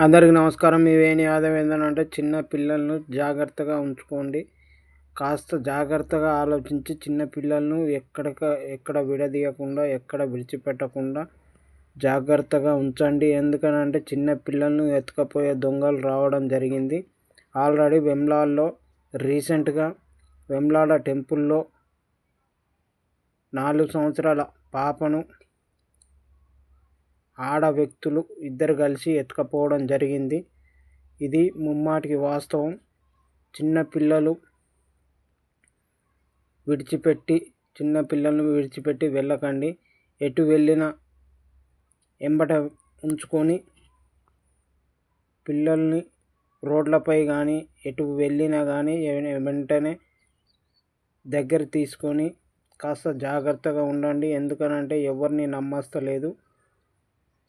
అందరికీ నమస్కారం. మీవేని యాదవ్ ఏంటంటే చిన్న పిల్లలను జాగ్రత్తగా ఉంచుకోండి. కాస్త జాగ్రత్తగా ఆలోచించి చిన్న పిల్లలను ఎక్కడిక ఎక్కడ విడదీయకుండా ఎక్కడ విడిచిపెట్టకుండా జాగ్రత్తగా ఉంచండి. ఎందుకనంటే చిన్న పిల్లలను ఎత్తుకపోయే దొంగలు రావడం జరిగింది. ఆల్రెడీ వెమ్లాల్లో రీసెంట్గా వెమ్లాడ టెంపుల్లో నాలుగు సంవత్సరాల పాపను ఆడ వ్యక్తులు ఇద్దరు కలిసి ఎత్తుకపోవడం జరిగింది. ఇది ముమ్మాటికి వాస్తవం. చిన్నపిల్లలు విడిచిపెట్టి చిన్న పిల్లలను విడిచిపెట్టి వెళ్ళకండి. ఎటు వెళ్ళినా ఎంబట ఉంచుకొని పిల్లల్ని రోడ్లపై కానీ ఎటు వెళ్ళినా కానీ వెంటనే దగ్గర తీసుకొని కాస్త జాగ్రత్తగా ఉండండి. ఎందుకనంటే ఎవరిని నమ్మస్తలేదు.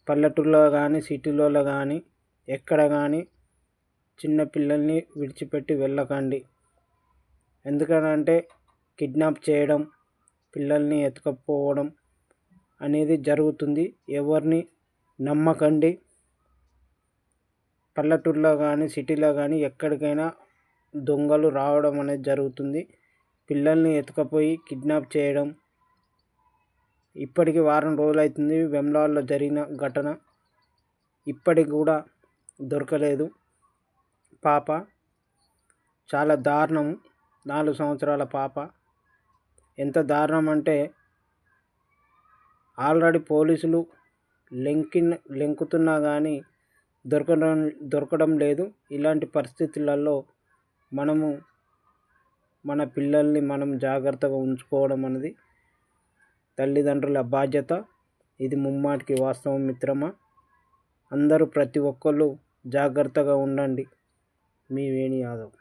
పల్లెటూళ్ళలో కానీ సిటీలలో కానీ ఎక్కడ కానీ చిన్న పిల్లల్ని విడిచిపెట్టి వెళ్ళకండి. ఎందుకనంటే కిడ్నాప్ చేయడం పిల్లల్ని ఎత్తుకపోవడం అనేది జరుగుతుంది. ఎవరిని నమ్మకండి. పల్లెటూరులో కానీ సిటీలో కానీ ఎక్కడికైనా దొంగలు రావడం అనేది జరుగుతుంది. పిల్లల్ని ఎత్తుకపోయి కిడ్నాప్ చేయడం ఇప్పటికి వారం రోజులైతుంది వెమ్లాల్లో జరిగిన ఘటన. ఇప్పటికి కూడా దొరకలేదు. పాప చాలా దారుణం నాలుగు సంవత్సరాల పాప. ఎంత దారుణం అంటే ఆల్రెడీ పోలీసులు లెంకిన్ లెంకుతున్నా కానీ దొరకడం దొరకడం లేదు. ఇలాంటి పరిస్థితులలో మనము మన పిల్లల్ని మనం జాగ్రత్తగా ఉంచుకోవడం అనేది తల్లిదండ్రుల బాధ్యత. ఇది ముమ్మాటికి వాస్తవం మిత్రమా? అందరూ ప్రతి ఒక్కళ్ళు జాగ్రత్తగా ఉండండి. మీ వేణి యాదవ్.